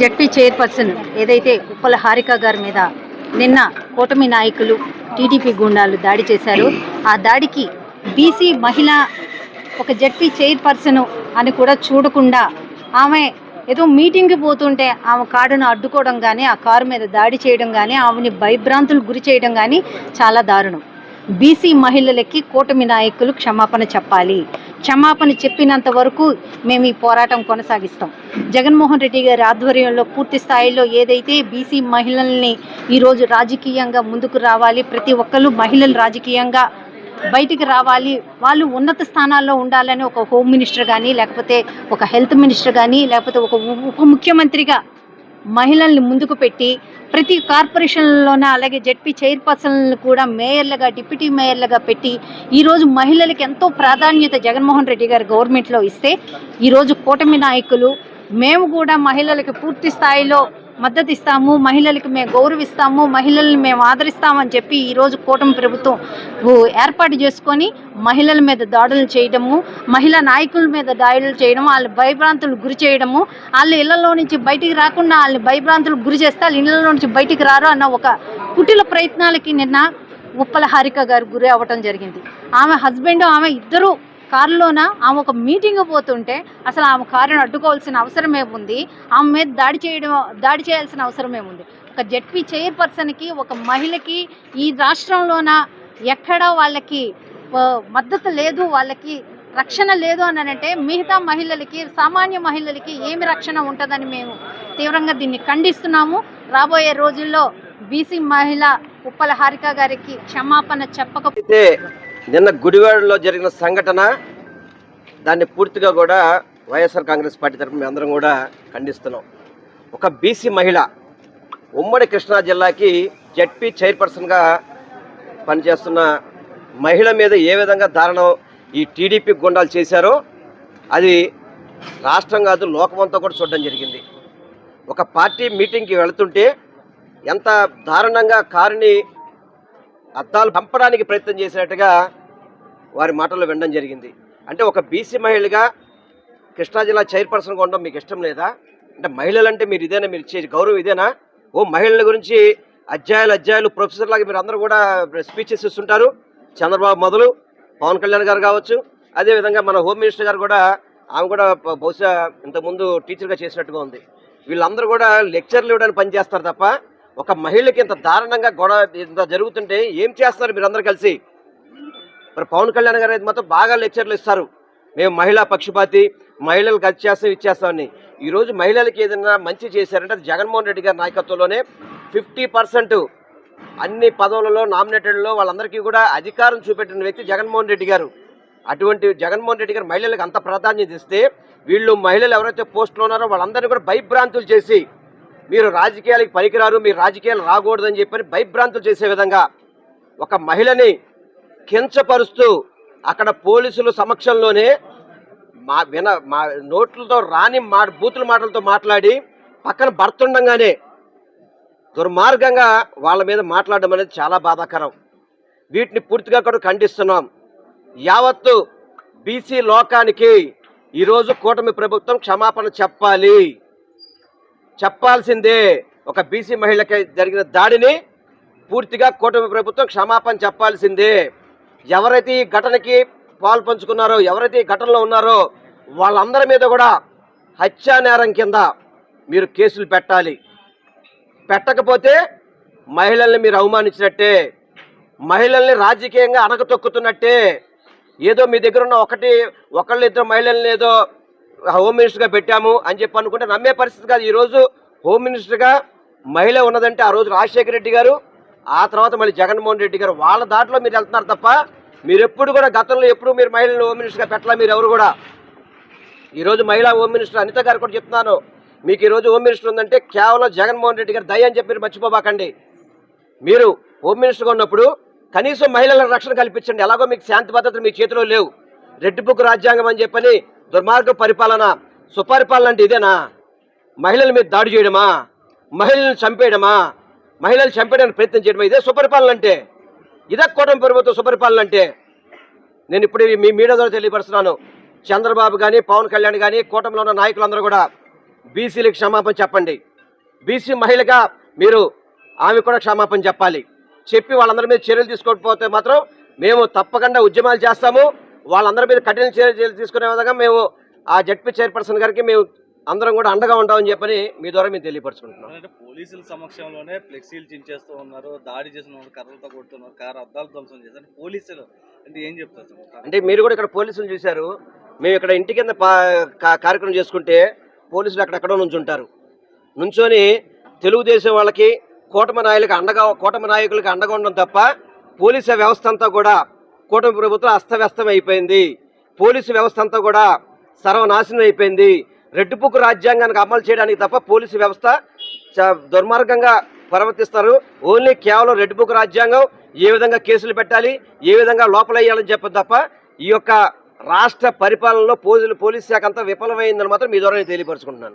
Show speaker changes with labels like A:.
A: ZP chairperson ఏదైతే ఉప్పల హారిక గారి మీద నిన్న కూటమి నాయకులు టీడీపీ గుండాలు దాడి చేశారో ఆ దాడికి బీసీ మహిళ ఒక జడ్పీ చైర్పర్సన్ అని కూడా చూడకుండా ఆమె ఏదో మీటింగ్కి పోతుంటే ఆమె కారును అడ్డుకోవడం కానీ ఆ కారు మీద దాడి చేయడం కానీ ఆమెని భయభ్రాంతులు గురి చేయడం కానీ చాలా దారుణం. బీసీ మహిళలకి కూటమి నాయకులు క్షమాపణ చెప్పాలి. క్షమాపణ చెప్పినంత వరకు మేము ఈ పోరాటం కొనసాగిస్తాం. జగన్మోహన్ రెడ్డి గారి ఆధ్వర్యంలో పూర్తి స్థాయిలో ఏదైతే బీసీ మహిళల్ని ఈరోజు రాజకీయంగా ముందుకు రావాలి ప్రతి ఒక్కరు మహిళలు రాజకీయంగా బయటికి రావాలి. వాళ్ళు ఉన్నత స్థానాల్లో ఉండాలని ఒక హోమ్ మినిస్టర్ కానీ లేకపోతే ఒక హెల్త్ మినిస్టర్ కానీ లేకపోతే ఒక ఉప ముఖ్యమంత్రిగా మహిళల్ని ముందుకు పెట్టి ప్రతి కార్పొరేషన్లోన అలాగే జడ్పీ చైర్పర్సన్లను కూడా మేయర్లుగా డిప్యూటీ మేయర్లుగా పెట్టి ఈరోజు మహిళలకు ఎంతో ప్రాధాన్యత జగన్మోహన్ రెడ్డి గారి గవర్నమెంట్లో ఇస్తే ఈరోజు కూటమి నాయకులు మేము కూడా మహిళలకు పూర్తి స్థాయిలో మద్దతు ఇస్తాము మహిళలకు మేము గౌరవిస్తాము మహిళల్ని మేము ఆదరిస్తామని చెప్పి ఈరోజు కూటమి ప్రభుత్వం ఏర్పాటు చేసుకొని మహిళల మీద దాడులు చేయడము మహిళా నాయకుల మీద దాడులు చేయడం వాళ్ళ భయభ్రాంతులు గురి చేయడము వాళ్ళ ఇళ్ళలో నుంచి బయటికి రాకుండా వాళ్ళని భయభ్రాంతులకు గురి చేస్తే వాళ్ళ ఇళ్ళలో నుంచి బయటికి రారు అన్న ఒక కుటిల ప్రయత్నాలకి నిన్న ఉప్పల హారిక గారు గురి అవ్వటం జరిగింది. ఆమె హస్బెండ్ ఆమె ఇద్దరు కారులోన ఆమె ఒక మీటింగ్ పోతుంటే అసలు ఆమె కారును అడ్డుకోవాల్సిన అవసరం ఏముంది ఆమె మీద దాడి చేయడం దాడి చేయాల్సిన అవసరం ఏముంది ఒక జడ్పీ చైర్పర్సన్కి ఒక మహిళకి ఈ రాష్ట్రంలోన ఎక్కడా వాళ్ళకి మద్దతు లేదు వాళ్ళకి రక్షణ లేదు అని అంటే మిగతా మహిళలకి సామాన్య మహిళలకి ఏమి రక్షణ ఉంటుందని మేము తీవ్రంగా దీన్ని ఖండిస్తున్నాము. రాబోయే రోజుల్లో బీసీ మహిళ ఉప్పల హారిక గారికి క్షమాపణ
B: చెప్పకపోతే నిన్న గుడివాడలో జరిగిన సంఘటన దాన్ని పూర్తిగా కూడా వైఎస్ఆర్ కాంగ్రెస్ పార్టీ తరఫున మేము అందరం కూడా ఖండిస్తున్నాం. ఒక బీసీ మహిళ ఉమ్మడి కృష్ణా జిల్లాకి జడ్పీ చైర్పర్సన్గా పనిచేస్తున్న మహిళ మీద ఏ విధంగా దారుణం ఈ టీడీపీ గుండాలు చేశారో అది రాష్ట్రం కాదు లోకమంతా కూడా చూడడం జరిగింది. ఒక పార్టీ మీటింగ్కి వెళుతుంటే ఎంత దారుణంగా కారుని అద్దాలు పంపడానికి ప్రయత్నం చేసినట్టుగా వారి మాటలు వినడం జరిగింది. అంటే ఒక బీసీ మహిళగా కృష్ణా జిల్లా చైర్పర్సన్గా ఉండడం మీకు ఇష్టం లేదా? అంటే మహిళలంటే మీరు ఇదేనా? మీరు ఇచ్చే గౌరవం ఇదేనా? ఓ మహిళల గురించి అధ్యాయులు అధ్యాయులు ప్రొఫెసర్ లాగా మీరు అందరూ కూడా స్పీచెస్ ఇస్తుంటారు. చంద్రబాబు మొదలు పవన్ కళ్యాణ్ గారు కావచ్చు. అదేవిధంగా మన హోమ్ మినిస్టర్ గారు కూడా ఆమె కూడా బహుశా ఇంతకుముందు టీచర్గా చేసినట్టుగా ఉంది. వీళ్ళందరూ కూడా లెక్చర్లు ఇవ్వడానికి పనిచేస్తారు తప్ప ఒక మహిళకి ఇంత దారుణంగా గొడవ ఇంత జరుగుతుంటే ఏం చేస్తారు మీరు అందరు కలిసి? మరి పవన్ కళ్యాణ్ గారు అయితే మాత్రం బాగా లెక్చర్లు ఇస్తారు. మేము మహిళా పక్షపాతి మహిళలకు అది చేస్తాం ఇచ్చేస్తామని ఈరోజు మహిళలకి ఏదైనా మంచి చేశారంటే అది జగన్మోహన్ రెడ్డి గారి నాయకత్వంలోనే ఫిఫ్టీ పర్సెంట్ అన్ని పదవులలో నామినేటెడ్లో వాళ్ళందరికీ కూడా అధికారం చూపెట్టిన వ్యక్తి జగన్మోహన్ రెడ్డి గారు. అటువంటి జగన్మోహన్ రెడ్డి గారు మహిళలకు అంత ప్రాధాన్యత ఇస్తే వీళ్ళు మహిళలు ఎవరైతే పోస్టులో ఉన్నారో వాళ్ళందరినీ కూడా భయభ్రాంతులు చేసి మీరు రాజకీయాలకు పనికిరారు మీరు రాజకీయాలు రాకూడదని చెప్పని భయభ్రాంతులు చేసే విధంగా ఒక మహిళని కించపరుస్తూ అక్కడ పోలీసుల సమక్షంలోనే మా విన మా నోట్లతో రాని మా బూతుల మాటలతో మాట్లాడి పక్కన భర్త ఉండంగానే దుర్మార్గంగా వాళ్ళ మీద మాట్లాడడం అనేది చాలా బాధాకరం. వీటిని పూర్తిగా కూడా ఖండిస్తున్నాం. యావత్తు బీసీ లోకానికి ఈరోజు కూటమి ప్రభుత్వం క్షమాపణ చెప్పాలి. చెప్పాల్సిందే. ఒక బీసీ మహిళకి జరిగిన దాడిని పూర్తిగా కూటమి ప్రభుత్వం క్షమాపణ చెప్పాల్సిందే. ఎవరైతే ఈ ఘటనకి పాల్పంచుకున్నారో ఎవరైతే ఈ ఘటనలో ఉన్నారో వాళ్ళందరి మీద కూడా హత్యా నేరం కింద మీరు కేసులు పెట్టాలి. పెట్టకపోతే మహిళల్ని మీరు అవమానించినట్టే మహిళల్ని రాజకీయంగా అణగతొక్కుతున్నట్టే. ఏదో మీ దగ్గర ఉన్న ఒకటి ఒకళ్ళు ఇద్దరు మహిళల్ని ఏదో హోమ్ మినిస్టర్గా పెట్టాము అని చెప్పి అనుకుంటే నమ్మే పరిస్థితి కాదు. ఈరోజు హోమ్ మినిస్టర్గా మహిళ ఉన్నదంటే ఆ రోజు రాజశేఖర రెడ్డి గారు ఆ తర్వాత మళ్ళీ జగన్మోహన్ రెడ్డి గారు వాళ్ళ దాంట్లో మీరు వెళ్తున్నారు తప్ప మీరు ఎప్పుడు కూడా గతంలో ఎప్పుడు మీరు మహిళలను హోమ్ మినిస్టర్గా పెట్టలే మీరు ఎవరు కూడా. ఈరోజు మహిళా హోమ్ మినిస్టర్ అనిత గారు కూడా చెప్తున్నాను. మీకు ఈరోజు హోమ్ మినిస్టర్ ఉందంటే కేవలం జగన్మోహన్ రెడ్డి గారు దయ అని చెప్పి మీరు మర్చిపోబాకండి. మీరు హోమ్ మినిస్టర్గా ఉన్నప్పుడు కనీసం మహిళలకు రక్షణ కల్పించండి. ఎలాగో మీకు శాంతి భద్రతలు మీ చేతిలో లేవు. రెడ్ బుక్ రాజ్యాంగం అని చెప్పని దుర్మార్గ పరిపాలన సుపరిపాలన అంటే ఇదేనా? మహిళల మీద దాడి చేయడమా? మహిళలను చంపేయడమా? మహిళలు చంపేయడానికి ప్రయత్నం చేయడమా? ఇదే సుపరిపాలన అంటే. ఇదే కూటమి ప్రభుత్వం సుపరిపాలన అంటే. నేను ఇప్పుడు మీ మీడియా ద్వారా తెలియపరుస్తున్నాను. చంద్రబాబు కానీ పవన్ కళ్యాణ్ కానీ కూటమిలో ఉన్న నాయకులందరూ కూడా బీసీలకు క్షమాపణ చెప్పండి. బీసీ మహిళగా మీరు ఆమె కూడా క్షమాపణ చెప్పాలి. చెప్పి వాళ్ళందరి మీద చర్యలు తీసుకోకపోతే మాత్రం మేము తప్పకుండా ఉద్యమాలు చేస్తాము. వాళ్ళందరి మీద కఠిన చర్యలు తీసుకునే విధంగా మేము ఆ జడ్పీ చైర్పర్సన్ గారికి మేము అందరం కూడా అండగా ఉంటామని చెప్పని మీ ద్వారా మేము తెలియపరుచుకుంటున్నాం.
C: అంటే పోలీసుల సమక్షంలోనే ఫ్లెక్సీలు చించేస్తూ ఉన్నారు దాడి చేసిన కర్రలతో కొడుతున్నారు కారు అద్దాలు ధ్వంసం చేశారు. పోలీసులు అంటే ఏం చెప్తారు
B: అంటే మీరు కూడా ఇక్కడ పోలీసులు చూశారు మేము ఇక్కడ ఇంటి కింద కార్యక్రమం చేసుకుంటే పోలీసులు అక్కడెక్కడో నుంచుంటారు. నుంచొని తెలుగుదేశం వాళ్ళకి కూటమి నాయకులకు అండగా కూటమి నాయకులకి అండగా ఉండడం తప్ప పోలీసు వ్యవస్థ అంతా కూడా కూటమి ప్రభుత్వం అస్తవ్యస్తం అయిపోయింది. పోలీసు వ్యవస్థ అంతా కూడా సర్వనాశనం అయిపోయింది. రెడ్ రాజ్యాంగానికి అమలు చేయడానికి తప్ప పోలీసు వ్యవస్థ చ- దుర్మార్గంగా ప్రవర్తిస్తారు. ఓన్లీ కేవలం రెడ్ రాజ్యాంగం ఏ విధంగా కేసులు పెట్టాలి ఏ విధంగా లోపల వేయాలని చెప్పదు తప్ప ఈ యొక్క రాష్ట్ర పరిపాలనలో పోలీసు పోలీస్ శాఖ అంతా విఫలమైందని మాత్రం మీ ద్వారా నేను తెలియపరుచుకుంటున్నాను.